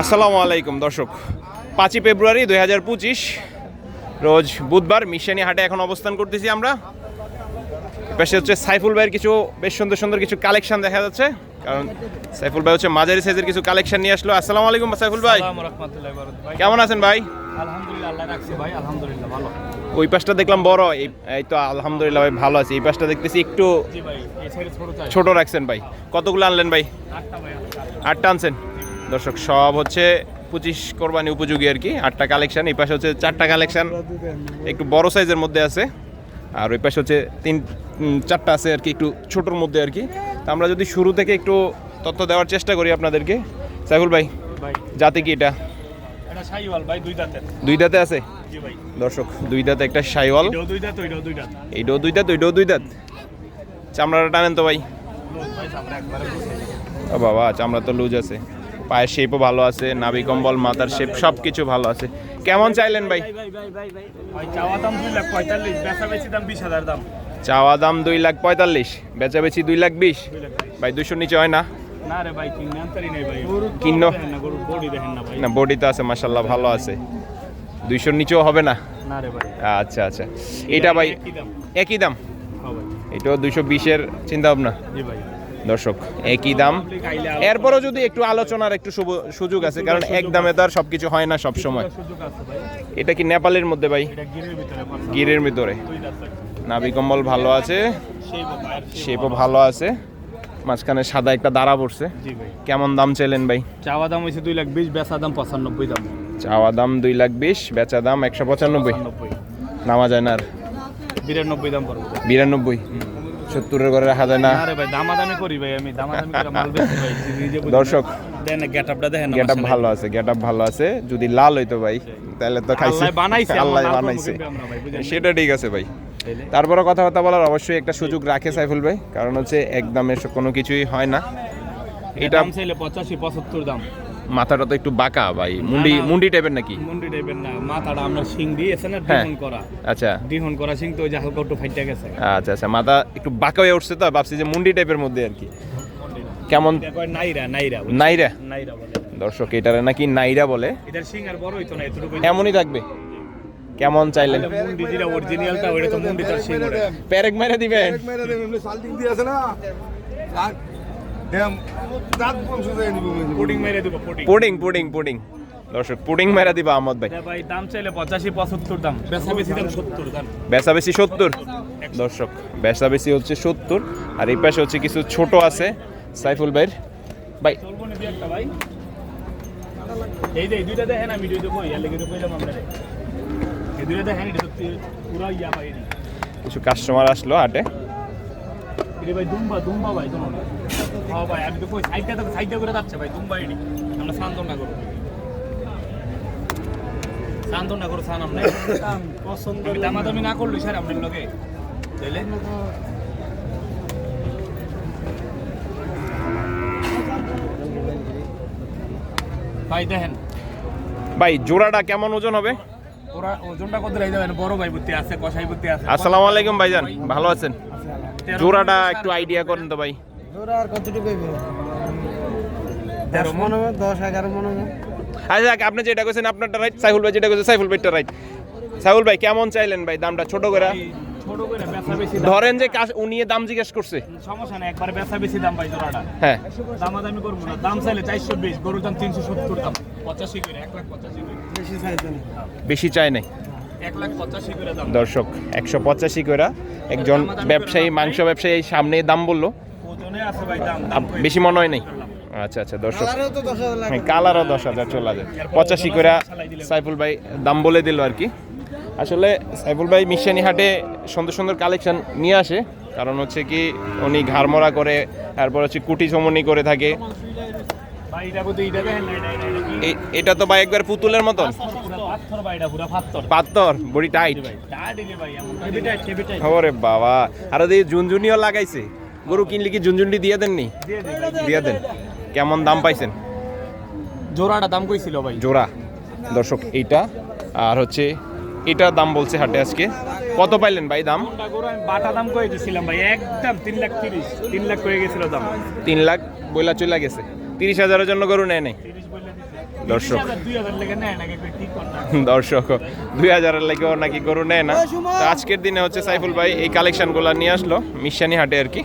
আসসালামু আলাইকুম দর্শক। পাঁচই ফেব্রুয়ারি দুই হাজার পঁচিশ রোজ বুধবার মিশানি হাটে এখন অবস্থান করতেছি আমরা। পাশে হচ্ছে সাইফুল ভাইয়ের কিছু বেশ সুন্দর সুন্দর কিছু কালেকশন দেখা যাচ্ছে। কারণ সাইফুল ভাই হচ্ছে মাঝারি সাইজের কিছু কালেকশন নিয়ে আসলো। আসসালামু আলাইকুম সাইফুল ভাই। কেমন আছেন ভাই? ওই পাশটা দেখলাম বড়। এই তো আলহামদুলিল্লাহ ভাই ভালো আছে। এই পাশটা দেখতেছি একটু ছোট রাখছেন ভাই। কতগুলো আনলেন ভাই। আটটা আনছেন। দর্শক সব হচ্ছে পঁচিশ কোরবানি উপযোগী আর কি আটটা কালেকশন এই পাশে হচ্ছে চারটা কালেকশন একটু বড় সাইজের মধ্যে আছে আর ওই পাশে হচ্ছে তিন চারটা আছে আর কি একটু ছোটোর মধ্যে আর কি। তা আমরা যদি শুরু থেকে একটু তথ্য দেওয়ার চেষ্টা করি আপনাদেরকে। সাইফুল ভাই জাতি কি এটা? দুই দাঁতে আছে? দর্শক দুই দাঁতে একটা সাইওয়াল। এইটাও দুই দাঁত ওইটাও দুই দাঁত। চামড়াটা টানেন তো ভাই। বাবা চামড়া তো লুজ আছে। পায়ের শেপও ভালো আছে নাভি কম্বল মাথার শেপ সব কিছু ভালো আছে। কেমন চাইলেন ভাই? চাওয়া দাম দুই লাখ পঁয়তাল্লিশ বেচা বেচি দুই লাখ বিশ। ভাই দুশো নিচে হয় না? না কিনে। বডি তো আছে মাসাল্লাহ ভালো আছে। দুইশোর নিচেও হবে না? আচ্ছা আচ্ছা। এটা ভাই একই দাম। হ্যাঁ এটাও দুইশো বিশের চিন্তা ভাবনা? দর্শক একই দাম। এরপরও যদি একটু আলোচনার একটু সুব- সুযোগ আছে কারণ এক দামে তো আর সবকিছু হয় না সব সময় এটা কি নেপালের মধ্যে ভাই? গিরের ভিতরে। নাভি কম্বল ভালো আছে শেপও ভালো আছে মাঝখানে সাদা একটা দাঁড়া পড়ছে। কেমন দাম চাইলেন ভাই? চাওয়া দাম হয়েছে দুই লাখ বিশ বেচা দাম পঁচানব্বই দাম। চাওয়া দাম দুই লাখ বিশ বেচা দাম একশো পঁচানব্বই। পঁচানব্বই। নামা যায় না আর? বিরানব্বই দাম পড়বে। বিরানব্বই। সত্তরের ঘরে রাখা যায় না। আরে ভাই দামাদামি করি ভাই আমি দামাদামি করে মাল বেচি ভাই নিজে দর্শক। দেন দেখেন ভালো আছে গেট আপ ভালো আছে যদি লাল হইতো ভাই তাহলে তো খাইছে। আল্লাহ বানাইছে, আল্লাহ? সেটা ঠিক আছে ভাই? তারপরে কথাবার্তা বলার অবশ্যই একটা সুযোগ রাখে সাইফুল ভাই কারণ হচ্ছে একদমে কোনো কিছুই হয় না। এটা দাম চাইলে পঁচাশি পঁচাত্তর দাম। মাথাটা তো একটু বাঁকা ভাই। মুন্ডি মুন্ডি টাইপের নাকি? মুন্ডি টাইপের না মাথাটা আমরা শিং দিয়েছে না হ্যাঁ। ডিহন করা। আচ্ছা। ডিহন করা শিং তো ওই যে হালকা একটু ফাইটা গেছে। আচ্ছা আচ্ছা মাথা একটু বাঁকা হয়ে উঠছে তো ভাবছি যে মুন্ডি টাইপের মধ্যে আর কি। কেমন? নাইরা নাইরা নাইরা? নাইরা বলে। দর্শক এটারে নাকি নাইরা বলে। এটার শিং আর বড় হইতো না এতটুকু এমনই থাকবে। কেমন চাইলেন? এটা মুন্ডি যেটা অরিজিনালটা ওইটা তো মুন্ডি তার শিং ওটা। প্যারেক মেরে দিবেন। মেরে দেবে এমনি সাল্টিং দিয়ে আছে না। Pudding pudding. Pudding pudding pudding. দর্শক পুডিং মেরা দিবা আহমদ ভাই। ভাই দাম চাইলে পঁচাশি পঁচাত্তর দাম। বেচা বেশি দাম সত্তর দাম। বেচা বেশি সত্তর। দর্শক বেচা বেশি হচ্ছে সত্তর। আর এই পাশে হচ্ছে কিছু ছোট আছে সাইফুল ভাইয়ের। ভাই। এই যে দুইটা দেখেন আমি দুইটা কই? আর লেগে তো কইলাম আমরা এই দুইটা দেখেন এটা পুরো ইয়া কিছু কাস্টমার আসলো হাটে এটা ভাই দুম্বা দুম্বা ভাই তোমার। হ্যাঁ ভাই আমি তো কই সাইডটা তো সাইডটা করে যাচ্ছে ভাই দুম্বা এডি আমরা সান্তনা করব। সান্তনা করো সান আমরা। পছন্দ দামাদামি না। করলি স্যার আপনার লগে। তাইলে? ভাই দেখেন। ভাই জোড়াটা কেমন ওজন হবে? ওরা ওজনটা কত রাই যাবেন বড় ভাই বুদ্ধি আছে কষাই বুদ্ধি আছে। আসসালামু আলাইকুম ভাইজান ভালো আছেন? জোড়াটা একটু আইডিয়া করেন তো ভাই। জোড়া আর কতটুকু তেরো দশ হবে দশ এগারো মন হবে। আচ্ছা আপনি যেটা কইছেন আপনারটা রাইট সাইফুল ভাই যেটা কইছে সাইফুল ভাইটা রাইট সাইফুল ভাই কেমন চাইলেন ভাই দামটা? ছোট করে? ধরেন যে কাজ উনি দাম জিজ্ঞেস করছে। সমস্যা নেই একবার বেচা বেশি দাম ভাই জোড়াটা। হ্যাঁ। দামাদামি করব না। দাম চাইলে চারশো বিশ গরুর দাম তিনশো সত্তর দাম। পঁচাশি করে এক লাখ পঁচাশি করে। বেশি চাই নাই। দর্শক একশো পঁচাশি করে একজন ব্যবসায়ী মাংস ব্যবসায়ী সামনে দাম বলল। বেশি মনে হয় নাই? আচ্ছা আচ্ছা দর্শক। দশ হাজার হ্যাঁ কালারও দশ হাজার চলে যায়। পঁচাশি করে সাইফুল ভাই দাম বলে দিল আর কি। আসলে সাইফুল ভাই মিশানি হাটে সুন্দর সুন্দর কালেকশন নিয়ে আসে। কারণ হচ্ছে কি উনি ঘাড়মরা করে তারপর হচ্ছে কুটি চমনি করে থাকে। এটা তো ভাই একবার পুতুলের মতন। পাত্তর বডি টাইট টাইট খবরে বাবা আর ওদের জুনজুনিও লাগাইছে। গরু কিনলে কি জুনজুনটি দিয়ে দেননি? দিয়ে দেন। কেমন দাম পাইছেন? জোড়াটা দাম কইছিল ভাই। জোড়া। দর্শক এইটা। আর হচ্ছে এটার দাম বলছে হাটে আজকে। কত পাইলেন ভাই দাম? কোনটা গরু আমি বাটা দাম কই দিছিলাম ভাই একদম তিন লাখ তিরিশ তিন লাখ কয়ে গেছিল দাম। তিন লাখ বইলা চলে গেছে। তিরিশ হাজারের জন্য গরু নেয় নাই? দর্শক। দর্শক দুই হাজারের লেগেও নাকি গরু নেয় না। তো আজকের দিনে হচ্ছে সাইফুল ভাই এই কালেকশনগুলো নিয়ে আসলো মিশানি হাটে আর কি।